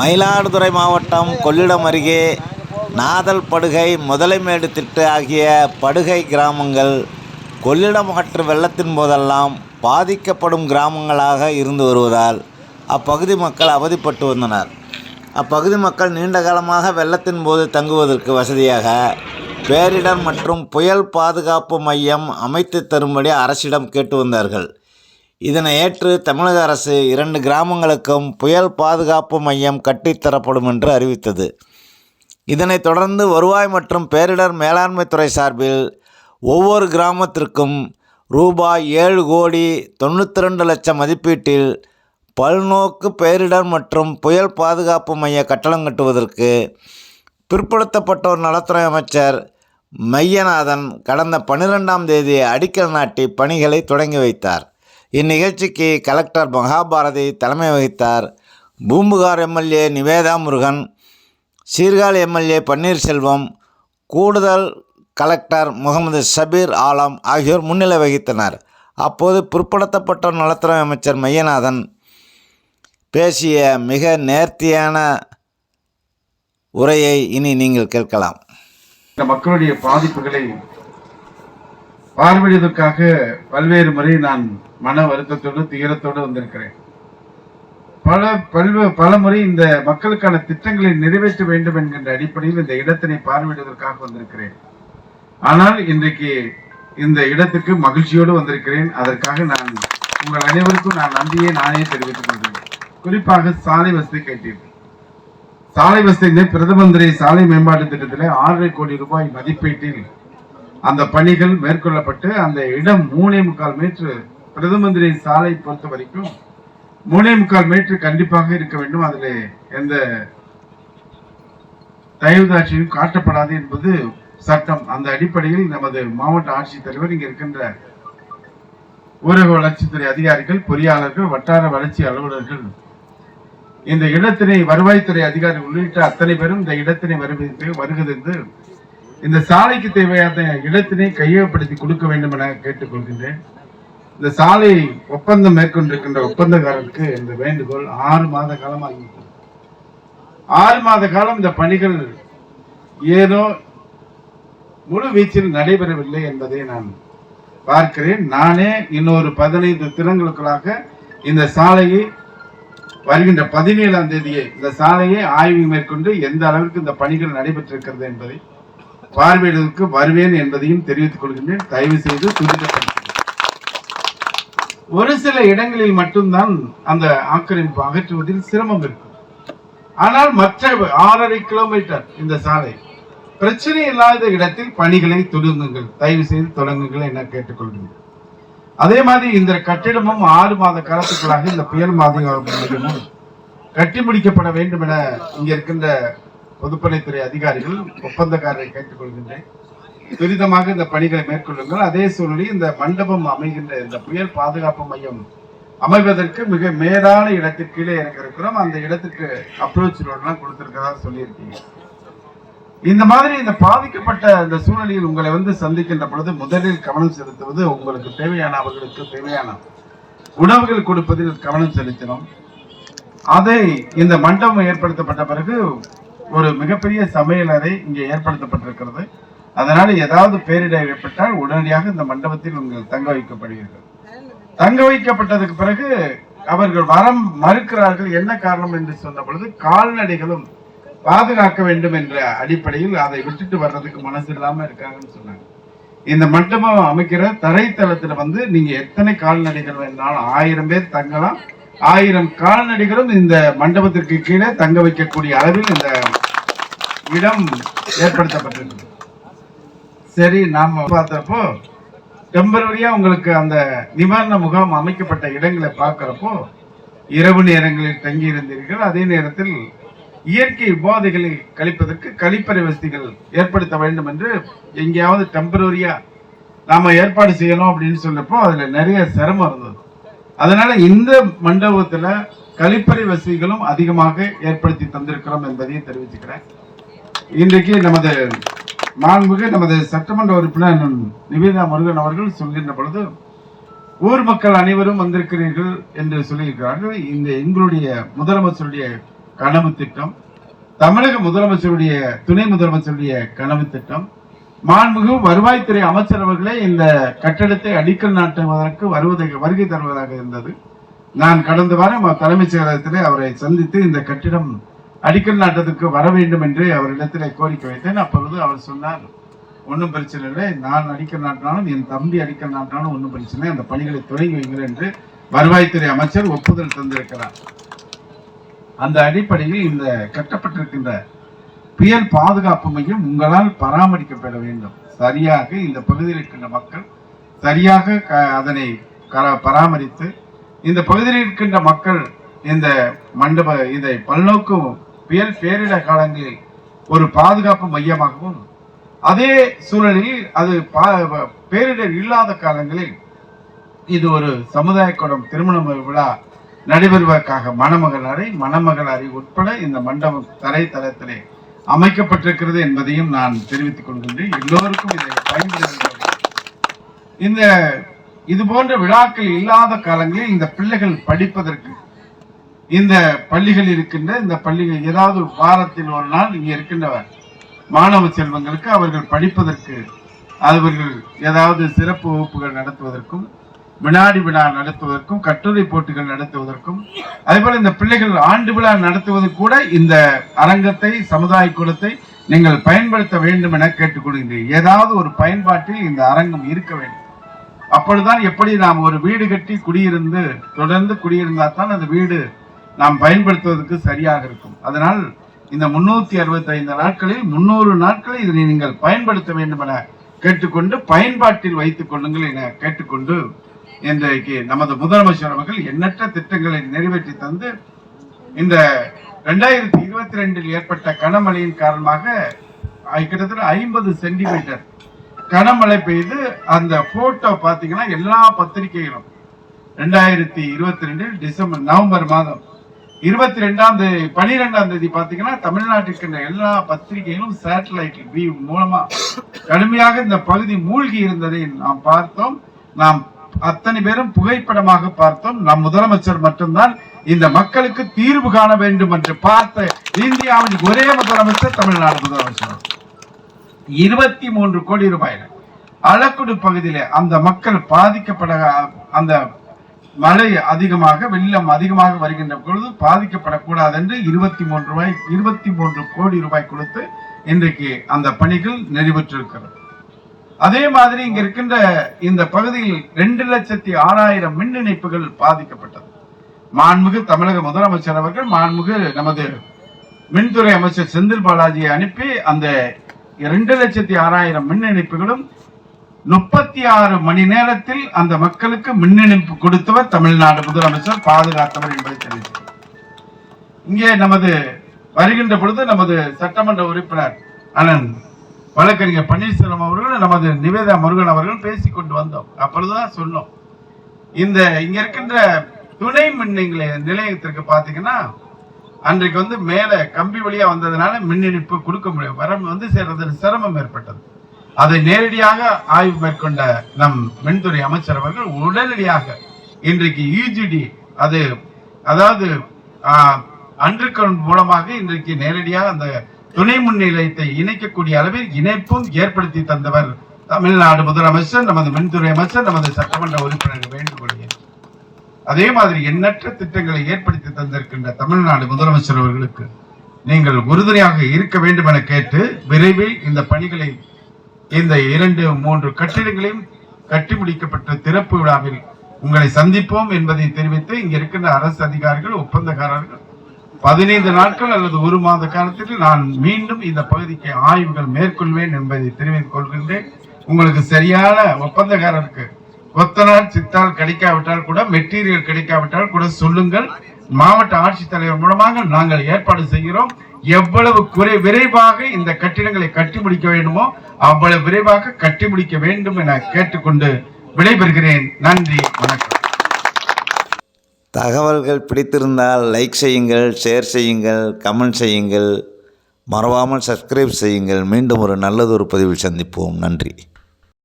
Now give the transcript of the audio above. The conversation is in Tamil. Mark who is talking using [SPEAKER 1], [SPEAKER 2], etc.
[SPEAKER 1] மயிலாடுதுறை மாவட்டம் கொள்ளிடம் அருகே நாதல் படுகை முதலைமேடு திட்டு ஆகிய படுகை கிராமங்கள் கொள்ளிடம் ஆற்று வெள்ளத்தின் போதெல்லாம் பாதிக்கப்படும் கிராமங்களாக இருந்து வருவதால் அப்பகுதி மக்கள் அவதிப்பட்டு வந்தனர். அப்பகுதி மக்கள் நீண்ட காலமாக வெள்ளத்தின் போது தங்குவதற்கு வசதியாக பேரிடர் மற்றும் புயல் பாதுகாப்பு மையம் அமைத்து தரும்படி அரசிடம் கேட்டு வந்தார்கள். இதனை ஏற்று தமிழக அரசு இரண்டு கிராமங்களுக்கும் புயல் பாதுகாப்பு மையம் கட்டித்தரப்படும் என்று அறிவித்தது. இதனைத் தொடர்ந்து வருவாய் மற்றும் பேரிடர் மேலாண்மை துறை சார்பில் ஒவ்வொரு கிராமத்திற்கும் ரூபாய் ஏழு கோடி தொண்ணூற்றி ரெண்டு லட்சம் மதிப்பீட்டில் பல்நோக்கு பேரிடர் மற்றும் புயல் பாதுகாப்பு மைய கட்டடம் கட்டுவதற்கு பிற்படுத்தப்பட்டோர் நலத்துறை அமைச்சர் மையநாதன் கடந்த பன்னிரெண்டாம் தேதி அடிக்கல் நாட்டி பணிகளை தொடங்கி வைத்தார். இந்நிகழ்ச்சிக்கு கலெக்டர் மகாபாரதி தலைமை வகித்தார். பூம்புகார் எம்எல்ஏ நிவேதா முருகன் சீர்காழி எம்எல்ஏ பன்னீர்செல்வம் கூடுதல் கலெக்டர் முகமது ஷபீர் ஆலம் ஆகியோர் முன்னிலை வகித்தனர். அப்போது பிற்படுத்தப்பட்ட நலத்துறை அமைச்சர் மையநாதன் பேசிய மிக நேர்த்தியான உரையை இனி நீங்கள் கேட்கலாம்.
[SPEAKER 2] மக்களுடைய பாதிப்புகளை பார்வையிடுவதற்காக பல்வேறு முறை நான் மன வருத்தத்தோடு துயரத்தோடு வந்திருக்கிறேன். பல பல்வே பல முறை இந்த மக்களுக்கான திட்டங்களை நிறைவேற்ற வேண்டும் என்கின்ற அடிப்படையில் இந்த இடத்தினை பார்வையிடுவதற்காக வந்திருக்கிறேன். ஆனால் இன்றைக்கு இந்த இடத்துக்கு மகிழ்ச்சியோடு வந்திருக்கிறேன். அதற்காக நான் உங்கள் அனைவருக்கும் நான் நன்றியை நானே தெரிவித்துக் கொள்கிறேன். குறிப்பாக சாலை வசதி கேட்டீர்கள் சாலை வசதி பிரதமந்திரி சாலை மேம்பாட்டு திட்டத்தில் ஆறரை கோடி ரூபாய் மதிப்பீட்டில் அந்த பணிகள் மேற்கொள்ளப்பட்டு அந்த இடம் மூணே முக்கால் மீட்டர் பிரதம மந்திரி சாலை பொறுத்த வரைக்கும் மூணே முக்கால் மீட்டர் கண்டிப்பாக இருக்க வேண்டும். அதில் எந்த தயவுதாட்சியும் காட்டப்படாது என்பது சட்டம். அந்த அடிப்படையில் நமது மாவட்ட ஆட்சித்தலைவர் இங்கே இருக்கின்ற ஊரக வளர்ச்சித்துறை அதிகாரிகள் பொறியாளர்கள் வட்டார வளர்ச்சி அலுவலர்கள் இந்த இடத்தினை வருவாய்த்துறை அதிகாரி உள்ளிட்ட அத்தனை பேரும் இந்த இடத்தினை வருவதற்கு வருகிறது இந்த சாலைக்கு தேவையான இடத்தினை கையகப்படுத்தி கொடுக்க வேண்டும் என கேட்டுக்கொள்கின்றேன். இந்த சாலை ஒப்பந்தம் மேற்கொண்டிருக்கின்ற ஒப்பந்தக்காரருக்கு இந்த வேண்டுகோள் ஆறு மாத காலம் ஆகிவிட்டது ஆறு மாத காலம் இந்த பணிகள் ஏதோ முழு வீச்சில் நடைபெறவில்லை என்பதை நான் பார்க்கிறேன். நானே இன்னொரு பதினைந்து தினங்களுக்குள்ளாக இந்த சாலையை வருகின்ற பதினேழாம் தேதியை இந்த சாலையை ஆய்வு மேற்கொண்டு எந்த அளவிற்கு இந்த பணிகள் நடைபெற்றிருக்கிறது என்பதை பார்வையிடலுக்கு வருவேன் என்பதையும் தெரிவித்துக் கொள்கின்றேன். தயவு செய்து ஒரு சில இடங்களில் மட்டும்தான் அந்த ஆக்கிரமிப்பு அகற்றுவதில் சிரமம் இருக்கும். ஆனால் மற்ற ஆறரை கிலோமீட்டர் இந்த சாலை. பிரச்சனை இல்லாத இடத்தில் பணிகளை தொடங்குங்கள் தயவு செய்து தொடங்குங்கள் என கேட்டுக்கொள்கிறேன் அதே மாதிரி இந்த கட்டிடமும் ஆறு மாத காலத்துக்குள்ளாக இந்த புயல் மாதிரி கட்டி முடிக்கப்பட வேண்டும் என இங்க இருக்கின்ற பொதுப்பணித்துறை அதிகாரிகள் ஒப்பந்தக்காரரை கேட்டுக்கொள்கின்றேன். துரிதமாக இந்த பணிகளை மேற்கொள்ளுங்கள். அதே சூழலில் இந்த மண்டபம் அமைகின்ற இந்த புயல் பாதுகாப்பு மையம் அமைவதற்கு மிக மேலான இடத்துக்கு கீழே இறக்க இருக்கிறோம் அந்த இடத்துக்கு அப்ரோச் ரோடெலாம் கொடுத்துருக்கதா சொல்லியிருக்கீங்க. இந்த மாதிரி இந்த பாதிக்கப்பட்ட இந்த சூழ்நிலையில் உங்களை வந்து சந்திக்கின்ற பொழுது முதலில் கவனம் செலுத்துவது உங்களுக்கு தேவையான அவர்களுக்கு தேவையான உணவுகள் கொடுப்பதில் கவனம் செலுத்தினோம். அதை இந்த மண்டபம் ஏற்படுத்தப்பட்ட பிறகு ஒரு மிகப்பெரிய சமையலறை இங்கே ஏற்படுத்தப்பட்டிருக்கிறது. அதனால் ஏதாவது பேரிடர் ஏற்பட்டால் உடனடியாக இந்த மண்டபத்தில் உங்கள் தங்க வைக்கப்படுவீர்கள். தங்க வைக்கப்பட்டதுக்கு பிறகு அவர்கள் வரம் மறுக்கிறார்கள். என்ன காரணம் என்று சொன்ன பொழுது கால்நடைகளும் பாதுகாக்க வேண்டும் என்ற அடிப்படையில் அதை விட்டுட்டு வர்றதுக்கு மனசு இல்லாமல் இருக்காங்கன்னு சொன்னாங்க. இந்த மண்டபம் அமைக்கிற தரைத்தளத்துல வந்து நீங்க எத்தனை கால்நடைகள் வேணாலும் ஆயிரம் பேர் தங்கலாம். ஆயிரம் கால்நடைகளும் இந்த மண்டபத்திற்கு கீழே தங்க வைக்கக்கூடிய அளவில் இந்த இடம் ஏற்படுத்தப்பட்டிருக்கு. சரி நாம் பார்த்தப்போ டெம்பரவரியாக உங்களுக்கு அந்த நிவாரண முகாம் அமைக்கப்பட்ட இடங்களை பார்க்குறப்போ இரவு நேரங்களில் தங்கி இருந்தீர்கள் அதே நேரத்தில் இயற்கை உபாதைகளை கழிப்பதற்கு கழிப்பறை வசதிகள் ஏற்படுத்த வேண்டும் என்று எங்கேயாவது டெம்பரரியாக நாம் ஏற்பாடு செய்யணும் அப்படின்னு சொன்னப்போ அதில் நிறைய சிரமம் இருந்தது. அதனால் இந்த மண்டபத்தில் கழிப்பறை வசதிகளும் அதிகமாக ஏற்படுத்தி தந்திருக்கிறோம் என்பதையும் தெரிவிச்சுக்கிறேன். இன்றைக்கு நமது மாண்புமிகு நமது சட்டமன்ற உறுப்பினர் நிவேதா முருகன் அவர்கள் சொல்கின்ற பொழுது ஊர் மக்கள் அனைவரும் வந்திருக்கிறீர்கள் என்று சொல்லியிருக்கிறார்கள். இந்த எங்களுடைய முதலமைச்சருடைய கனவு திட்டம் தமிழக முதலமைச்சருடைய துணை முதலமைச்சருடைய கனவு திட்டம் மாண்புமிகு வருவாய்த்துறை அமைச்சர் அவர்களே இந்த கட்டடத்தை அடிக்கல் நாட்டுவதற்கு வருவதை வருகை தருவதாக இருந்தது. நான் கடந்த வாரம் தலைமைச் செயலகத்திலே அவரை சந்தித்து இந்த கட்டிடம் அடிக்கல் நாட்டத்துக்கு வர வேண்டும் என்று அவரிடத்தில் கோரிக்கை வைத்தேன். அப்பொழுது அவர் சொன்னார் ஒன்றும் பிரச்சனை இல்லை. நான் அடிக்கல் நாட்டினாலும் என் தம்பி அடிக்கல் நாட்டினாலும் ஒன்றும் பிரச்சனை இல்லை. அந்த பணிகளை தொடங்கி வைங்கள் என்று வருவாய்த்துறை அமைச்சர் ஒப்புதல் தந்திருக்கிறார். அந்த அடிப்படையில் இந்த கட்டப்பட்டிருக்கின்ற புயல் பாதுகாப்பு மையம் உங்களால் பராமரிக்கப்பட வேண்டும். சரியாக இந்த பகுதியில் இருக்கின்ற மக்கள் சரியாக க- அதனை க- பராமரித்து இந்த பகுதியில் இருக்கின்ற மக்கள் இந்த மண்டப இதை பல்நோக்கு புயல் பேரிடர் காலங்களில் ஒரு பாதுகாப்பு மையமாகவும் அதே சூழலில் அது பா- பேரிடர் இல்லாத காலங்களில் இது ஒரு சமுதாய கூடம் திருமண விழா நடைபெறுவதற்காக மணமகள் அறை மணமகள் அறை உட்பட இந்த மண்டபம் தரை தளத்திலே அமைக்கப்பட்டிருக்கிறது என்பதையும் நான் தெரிவித்துக் கொள்கின்றேன். எல்லோருக்கும் இதை பயன்படுத்த இந்த இது போன்ற விழாக்கள் இல்லாத காலங்களில் இந்த பிள்ளைகள் படிப்பதற்கு இந்த பள்ளிகள் இருக்கின்ற இந்த பள்ளிகள் ஏதாவது வாரத்தில் ஒரு நாள் இங்கே இருக்கின்றவர். மாணவ செல்வங்களுக்கு அவர்கள் படிப்பதற்கு அவர்கள் ஏதாவது சிறப்பு வகுப்புகள் நடத்துவதற்கும் வினாடி விழா நடத்துவதற்கும் கட்டுரை போட்டிகள் நடத்துவதற்கும் அதேபோல் இந்த பிள்ளைகள் ஆண்டு விழா நடத்துவது கூட இந்த அரங்கத்தை சமுதாய கூடத்தை நீங்கள் பயன்படுத்த வேண்டும் என கேட்டுக்கொள்கின்றேன். ஏதாவது ஒரு பயன்பாட்டில் இந்த அரங்கம் இருக்க வேண்டும். அப்பொழுதுதான் எப்படி நாம் ஒரு வீடு கட்டி குடியிருந்து தொடர்ந்து குடியிருந்தால் தான் அந்த வீடு நாம் பயன்படுத்துவதற்கு சரியாக இருக்கும். அதனால் இந்த முன்னூத்தி அறுபத்தி ஐந்து நாட்களில் முன்னூறு நாட்களை இதனை நீங்கள் பயன்படுத்த வேண்டும் என கேட்டுக்கொண்டு பயன்பாட்டில் வைத்துக் கொள்ளுங்கள் என கேட்டுக்கொண்டு இன்றைக்கு நமது முதலமைச்சர் அவர்கள் எண்ணற்ற திட்டங்களை நிறைவேற்றி தந்து இந்த ரெண்டாயிரத்தி இருபத்தி ரெண்டில் ஏற்பட்ட கனமழையின் காரணமாக கிட்டத்தட்ட ஐம்பது சென்டிமீட்டர் கனமழை பெய்து அந்த போட்டோ பாத்தீங்கன்னா எல்லா பத்திரிகைகளும் ரெண்டாயிரத்தி இருபத்தி ரெண்டில் டிசம்பர் நவம்பர் மாதம் இருபத்தி ரெண்டாம் தேதி பனிரெண்டாம் தேதி பாத்தீங்கன்னா தமிழ்நாட்டிற்கு எல்லா பத்திரிகைகளும் சேட்டலைட் வியூ மூலமா கடுமையாக இந்த பகுதி மூழ்கி இருந்ததை நாம் பார்த்தோம். நாம் அத்தனை பேரும் புகைப்படமாக பார்த்தோம். நம் முதலமைச்சர் மட்டும்தான் இந்த மக்களுக்கு தீர்வு காண வேண்டும் என்று பார்த்த இந்தியாவின் ஒரே முதலமைச்சர் தமிழ்நாடு முதலமைச்சர். இருபத்தி மூன்று கோடி ரூபாயில. அளக்குடு பகுதியில அந்த மக்கள் பாதிக்கப்பட அந்த மழை அதிகமாக வெள்ளம் அதிகமாக வருகின்ற பொழுது பாதிக்கப்படக்கூடாது என்று இருபத்தி மூன்று ரூபாய் இருபத்தி மூன்று கோடி ரூபாய் கொடுத்து இன்றைக்கு அந்த பணிகள் நிறைவேற்றிருக்கிறது. அதே மாதிரி இங்க இருக்கின்ற இந்த பகுதியில் ரெண்டு லட்சத்தி ஆறாயிரம் மின் இணைப்புகள் பாதிக்கப்பட்டது. மாண்புமிகு தமிழக முதலமைச்சர் அவர்கள் மாண்புமிகு நமது மின்துறை அமைச்சர் செந்தில் பாலாஜியை அனுப்பி அந்த இரண்டு லட்சத்தி ஆறாயிரம் மின் இணைப்புகளும் முப்பத்தி ஆறு மணி நேரத்தில் அந்த மக்களுக்கு மின்னணிப்பு கொடுத்தவர் தமிழ்நாடு முதலமைச்சர் பாதுகாத்தவர் என்பதை தெரிவித்தார். இங்கே நமது வருகின்ற பொழுது நமது சட்டமன்ற உறுப்பினர் அண்ணன் வழக்கறிஞர் பன்னீர்செல்வம் அவர்கள் நமது நிவேதா முருகன் அவர்கள் பேசி கொண்டு வந்தோம். அப்பொழுதுதான் சொன்னோம். இந்த இங்க இருக்கின்ற துணை மின் நிலையத்திற்கு பாத்தீங்கன்னா அன்றைக்கு வந்து மேல கம்பி வழியா வந்ததுனால மின் இணைப்பு கொடுக்க முடியும் வர வந்து சேர்றதுல சிரமம் ஏற்பட்டது. அதை நேரடியாக ஆய்வு மேற்கொண்ட நம் மின்துறை அமைச்சர் அவர்கள் உடனடியாக இன்றைக்கு யூஜிடி அது அதாவது அண்டர் மூலமாக இன்றைக்கு நேரடியாக அந்த துணை மின் நிலையத்தை இணைக்கக்கூடிய அளவில் இணைப்பும் ஏற்படுத்தி தந்தவர் தமிழ்நாடு முதலமைச்சர் நமது மின்துறை அமைச்சர் நமது சட்டமன்ற உறுப்பினர் வேண்டுகொள்கிறேன் அதே மாதிரி எண்ணற்ற திட்டங்களை ஏற்படுத்தி தந்திருக்கின்ற தமிழ்நாடு முதலமைச்சர் அவர்களுக்கு நீங்கள் உறுதுணையாக இருக்க வேண்டும் என கேட்டு விரைவில் இந்த பணிகளை இந்த இரண்டு மூன்று கட்டிடங்களையும் கட்டி முடிக்கப்பட்ட திறப்பு விழாவில் உங்களை சந்திப்போம் என்பதை தெரிவித்து இங்க இருக்கின்ற அரசு அதிகாரிகள் ஒப்பந்தக்காரர்கள் பதினைந்து நாட்கள் அல்லது ஒரு மாத காலத்தில் நான் மீண்டும் இந்த பகுதிக்கு ஆய்வுகள் மேற்கொள்வேன் என்பதை தெரிவித்துக் கொள்கின்றேன். உங்களுக்கு சரியான ஒப்பந்தக்காரருக்கு கொத்தனால் சித்தால் கிடைக்காவிட்டால் கூட மெட்டீரியல் கிடைக்காவிட்டால் கூட சொல்லுங்கள். மாவட்ட ஆட்சித்தலைவர் மூலமாக நாங்கள் ஏற்பாடு செய்கிறோம். எவ்வளவு குறை விரைவாக இந்த கட்டிடங்களை கட்டி முடிக்க வேண்டுமோ அவ்வளவு விரைவாக கட்டி முடிக்க வேண்டும் என கேட்டுக்கொண்டு விடைபெறுகிறேன். நன்றி வணக்கம்.
[SPEAKER 1] தகவல்கள் பிடித்திருந்தால் லைக் செய்யுங்கள் ஷேர் செய்யுங்கள் கமெண்ட் செய்யுங்கள். மறவாமல் சப்ஸ்கிரைப் செய்யுங்கள். மீண்டும் ஒரு நல்லதொரு பதிவில் சந்திப்போம். நன்றி.